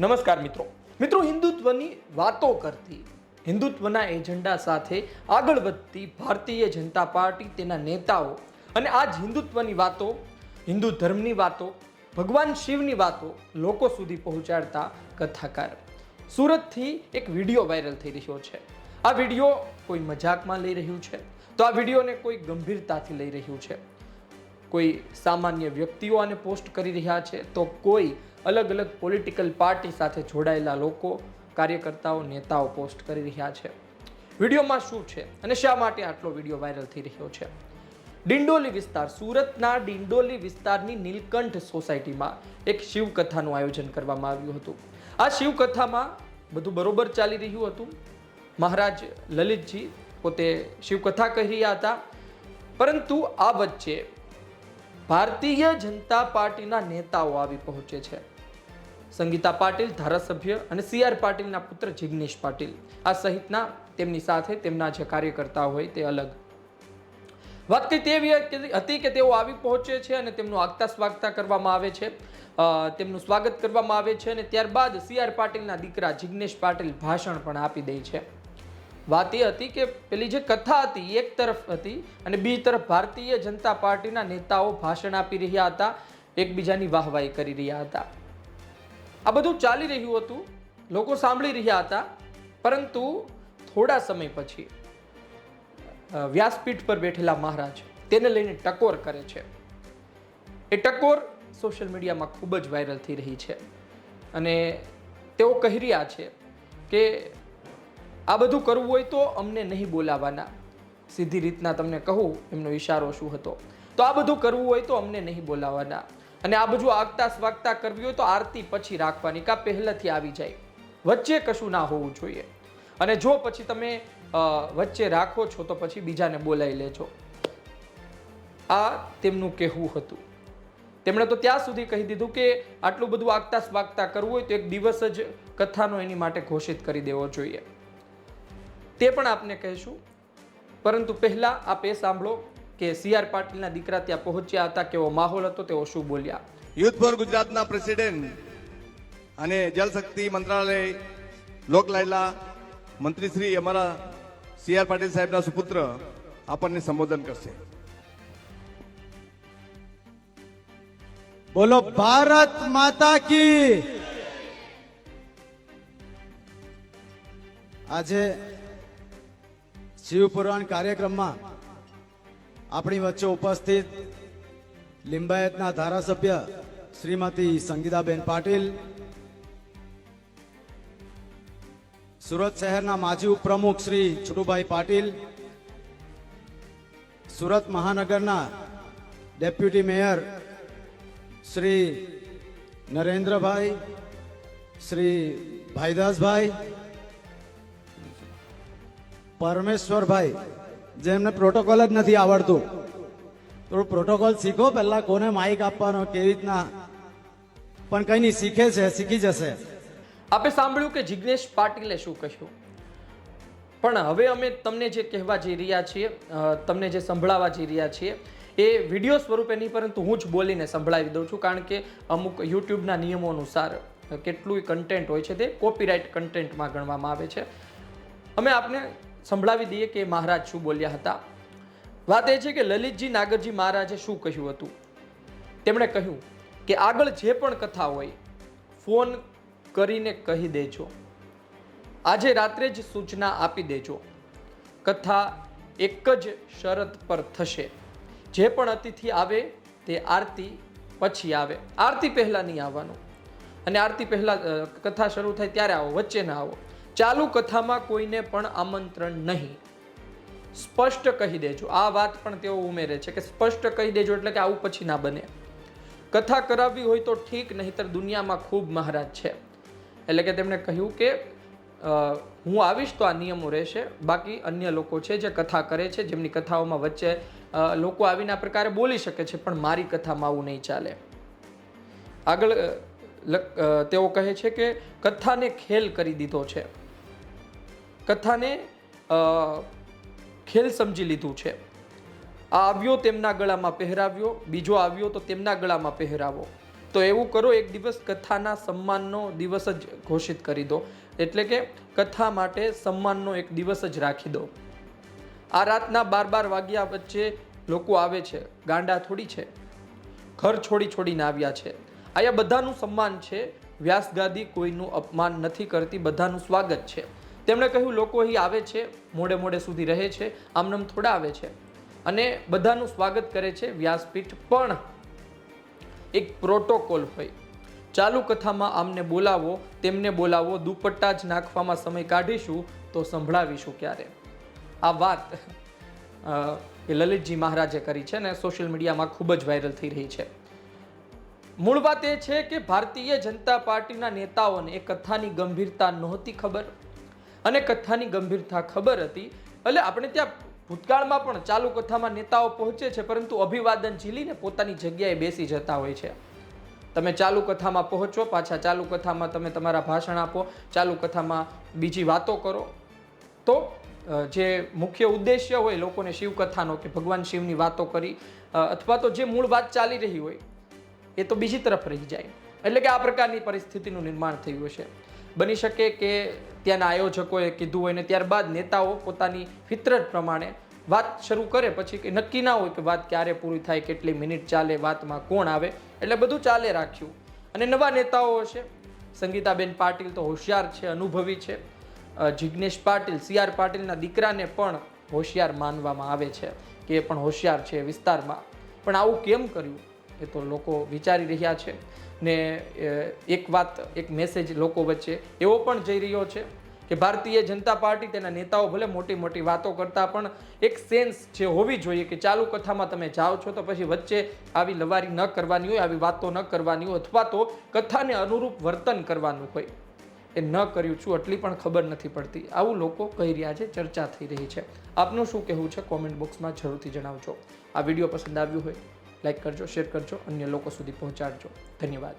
નમસ્કાર મિત્રો. મિત્રો, હિન્દુત્વની વાતો કરતી, હિન્દુત્વના એજન્ડા સાથે આગળ વધતી ભારતીય જનતા પાર્ટી, તેના નેતાઓ અને આ જ હિન્દુત્વની વાતો, હિન્દુ ધર્મની વાતો, ભગવાન શિવની વાતો લોકો સુધી પહોંચાડતા કથાકાર. સુરતથી એક વીડિયો વાયરલ થઈ રહ્યો છે. આ વીડિયો કોઈ મજાકમાં લઈ રહ્યું છે? તો આ વિડીયોને કોઈ ગંભીરતાથી લઈ રહ્યું છે? કોઈ સામાન્ય વ્યક્તિઓ આને પોસ્ટ કરી રહ્યા છે? તો કોઈ અલગ અલગ પોલિટિકલ પાર્ટી સાથે જોડાયેલા લોકો, કાર્યકર્તાઓ, નેતાઓ પોસ્ટ કરી રહ્યા છે. વિડીયોમાં શું છે અને શા માટે આટલો વીડિયો વાયરલ થઈ રહ્યો છે? ડિંડોલી વિસ્તાર, સુરતના ડિંડોલી વિસ્તારની નીલકંઠ સોસાયટીમાં એક શિવકથાનું આયોજન કરવામાં આવ્યું હતું. આ શિવકથામાં બધું બરોબર ચાલી રહ્યું હતું. મહારાજ લલિતજી પોતે શિવકથા કહી રહ્યા હતા. પરંતુ આ વચ્ચે ભારતીય જનતા પાર્ટીના નેતાઓ આવી પહોંચે છે. સંગીતા પાટીલ, ધારાસભ્ય અને સી આર પાટીલના પુત્ર જિગ્નેશ પાટીલ. આ સહિતના તેમની સાથે તેમના જે કાર્યકર્તા હોય તે અલગ. વાત કંઈ તેવી હતી કે તેઓ આવી પહોંચે છે અને તેમનું આગતા સ્વાગતા કરવામાં આવે છે. તેમનું સ્વાગત કરવામાં આવે છે અને ત્યારબાદ સી આર પાટીલના દીકરા જિગ્નેશ પાટીલ ભાષણ પણ આપી દે છે. વાત એ હતી કે પેલી જે કથા હતી એક તરફ હતી અને બીજી તરફ ભારતીય જનતા પાર્ટીના નેતાઓ ભાષણ આપી રહ્યા હતા, એકબીજાની વાહવાહી કરી રહ્યા હતા. આ બધું ચાલી રહ્યું હતું, લોકો સાંભળી રહ્યા હતા, પરંતુ થોડા સમય પછી વ્યાસપીઠ પર બેઠેલા મહારાજ તેને લઈને ટકોર કરે છે. એ ટકોર સોશિયલ મીડિયામાં ખૂબ જ વાયરલ થઈ રહી છે. અને તેઓ કહી રહ્યા છે કે આ બધું કરવું હોય તો અમને નહીં બોલાવવાના સીધી રીતના તમને કહું, એમનો ઈશારો શું હતો. તો આ બધું કરવું હોય તો અમને નહીં બોલાવવાના અને આ બધું આગતા સ્વાગતા કરવી હોય તો આરતી પછી રાખવાની, કા પહેલેથી આવી જાય. વચ્ચે કશું ના હોવું જોઈએ. અને જો પછી તમે વચ્ચે રાખો છો તો પછી બીજાને બોલાવી લેજો. આ તેમનું કહેવું હતું. તેમણે તો ત્યાં સુધી કહી દીધું કે આટલું બધું આગતા સ્વાગતા કરવું હોય તો એક દિવસ જ કથાનો એની માટે ઘોષિત કરી દેવો જોઈએ. તે પણ આપને કહીશું. પરંતુ પહેલાં આપ એ સાંભળો કે સી આર પાટીલના દીકરા ત્યાં પહોંચ્યા હતા કેવો માહોલ હતો તેઓ શું બોલ્યા? યુથ ફોર ગુજરાતના પ્રેસિડેન્ટ અને જલશક્તિ મંત્રાલય લોકલાયલા મંત્રી શ્રી અમારા સી આર પાટીલ સાહેબના સુપુત્ર આપણને સંબોધન કરશે. બોલો ભારત માતા કી! આજે શિવપુરાણ કાર્યક્રમમાં આપણી વચ્ચે ઉપસ્થિત લિંબાયતના ધારાસભ્ય શ્રીમતી સંગીતાબેન પાટીલ, સુરત શહેરના માજી ઉપપ્રમુખ શ્રી છુટુભાઈ પાટીલ, સુરત મહાનગરના ડેપ્યુટી મેયર શ્રી નરેન્દ્રભાઈ, શ્રી ભાઈદાસભાઈ પરમેશ્વરભાઈ જેમને પ્રોટોકોલ જ નથી આવડતું. થોડું પ્રોટોકોલ શીખો પહેલા કોને માઇક આપવાનો, કેવી રીતના. પણ કઈ નહીં, શીખે છે, શીખી જશે. આપે સાંભળ્યું કે જિગ્નેશ પાટીલે શું કહ્યું? પણ હવે અમે તમને જે કહેવા જઈ રહ્યા છીએ તમને જે સંભળાવવા જઈ રહ્યા છીએ, એ વીડિયો સ્વરૂપે નહીં, પરંતુ હું જ બોલીને સંભળાવી દઉં છું, કારણ કે અમુક યુટ્યુબના નિયમો અનુસાર કેટલું કન્ટેન્ટ હોય છે તે કોપીરાઇટ કન્ટેન્ટમાં ગણવામાં આવે છે. અમે આપને સંભળાવી દઈએ કે મહારાજ શું બોલ્યા હતા. વાત એ છે કે લલિતજી નાગરજી મહારાજે શું કહ્યું હતું? તેમણે કહ્યું કે આગળ જે પણ કથા હોય, ફોન કરીને કહી દેજો. આજે રાત્રે જ સૂચના આપી દેજો. કથા એક જ શરત પર થશે. જે પણ અતિથિ આવે તે આરતી પછી આવે. આરતી પહેલાં નહીં આવવાનું. અને આરતી પહેલાં કથા શરૂ થાય ત્યારે આવો, વચ્ચે ના આવો. ચાલુ કથામાં કોઈને પણ આમંત્રણ નહીં. સ્પષ્ટ કહી દેજો. આ વાત પણ તેઓ ઉમેરે છે કે સ્પષ્ટ કહી દેજો એટલે કે આવું પછી ના બને. કથા કરાવવી હોય તો ઠીક, નહીંતર દુનિયામાં ખૂબ મહારાજ છે. એટલે કે તેમણે કહ્યું કે હું આવીશ તો આ નિયમો રહેશે. બાકી અન્ય લોકો છે જે કથા કરે છે, જેમની કથાઓમાં વચ્ચે લોકો આવીને આ પ્રકારે બોલી શકે છે, પણ મારી કથામાં આવું નહીં ચાલે. આગળ તેઓ કહે છે કે કથાને ખેલ કરી દીધો છે. કથાને ખેલ સમજી લીધું છે. આ આવ્યો તેમના ગળામાં પહેરાવ્યો, બીજો આવ્યો તો તેમના ગળામાં પહેરાવો. તો એવું કરો, એક દિવસ કથાના સન્માનનો દિવસ જ ઘોષિત કરી દો. એટલે કે કથા માટે સન્માનનો એક દિવસ જ રાખી દો. આ રાતના બાર બાર વાગ્યા વચ્ચે લોકો આવે છે. ગાંડા થોડી છે. ઘર છોડી છોડીને આવ્યા છે. અહીંયા બધાનું સન્માન છે. વ્યાસગાદી કોઈનું અપમાન નથી કરતી. બધાનું સ્વાગત છે. તેમણે કહ્યું, લોકો અહીં આવે છે, મોડે મોડે સુધી રહે છે, આમનામ થોડા આવે છે. અને બધાનું સ્વાગત કરે છે વ્યાસપીઠ પણ. એક પ્રોટોકોલ હોય. ચાલુ કથામાં આમને બોલાવો, તેમને બોલાવો, દુપટ્ટા જ નાખવામાં સમય કાઢીશું, તો સંભળાવીશું ક્યારે? આ વાત એ લલિતજી મહારાજે કરી છે ને સોશિયલ મીડિયામાં ખૂબ જ વાયરલ થઈ રહી છે. મૂળ વાત એ છે કે ભારતીય જનતા પાર્ટીના નેતાઓને એ કથાની ગંભીરતા નહોતી ખબર. અને કથાની ગંભીરતા ખબર હતી. એટલે આપણે ત્યાં ભૂતકાળમાં પણ ચાલુ કથામાં નેતાઓ પહોંચે છે, પરંતુ અભિવાદન ઝીલીને પોતાની જગ્યાએ બેસી જતા હોય છે. તમે ચાલુ કથામાં પહોંચો, પાછા ચાલુ કથામાં તમે તમારા ભાષણ આપો, ચાલુ કથામાં બીજી વાતો કરો. તો જે મુખ્ય ઉદ્દેશ્ય હોય લોકોને શિવકથાનો કે ભગવાન શિવની વાતો કરી અથવા તો જે મૂળ વાત ચાલી રહી હોય, એ તો બીજી તરફ રહી જાય. એટલે કે આ પ્રકારની પરિસ્થિતિનું નિર્માણ થયું છે બની શકે કે ત્યાંના આયોજકોએ કીધું હોય ને ત્યારબાદ નેતાઓ પોતાની ફિતરત પ્રમાણે વાત શરૂ કરે પછી કે નક્કી ના હોય કે વાત ક્યારે પૂરી થાય, કેટલી મિનિટ ચાલે, વાતમાં કોણ આવે, એટલે બધું ચાલે રાખ્યું. અને નવા નેતાઓ હશે. સંગીતાબેન પાટીલ તો હોશિયાર છે, અનુભવી છે. જિજ્ઞેશ પાટીલ, સી આર પાટીલના દીકરાને પણ હોશિયાર માનવામાં આવે છે કે એ પણ હોશિયાર છે વિસ્તારમાં. પણ આવું કેમ કર્યું? એ તો લોકો વિચારી રહ્યા છે. ને એક વાત, એક મેસેજ લોકો વચ્ચે એવો પણ જઈ રહ્યો છે કે ભારતીય જનતા પાર્ટી તેના નેતાઓ ભલે મોટી મોટી વાતો કરતા પણ એક સેન્સ જે હોવી જોઈએ કે ચાલુ કથામાં તમે જાઓ છો તો પછી વચ્ચે આવી લવારી ન કરવાની હોય, આવી વાતો ન કરવાની હોય અથવા તો કથાને અનુરૂપ વર્તન કરવાનું હોય. એ ન કર્યું છું એટલી પણ ખબર નથી પડતી. આવું લોકો કહી રહ્યા છે, ચર્ચા થઈ રહી છે. આપનું શું કહેવું છે? કોમેન્ટ બોક્સમાં જરૂરથી જણાવજો. આ વીડિયો પસંદ આવ્યું હોય લાઈક કરજો શેર કરજો અન્ય લોકો સુધી પહોંચાડજો. ધન્યવાદ.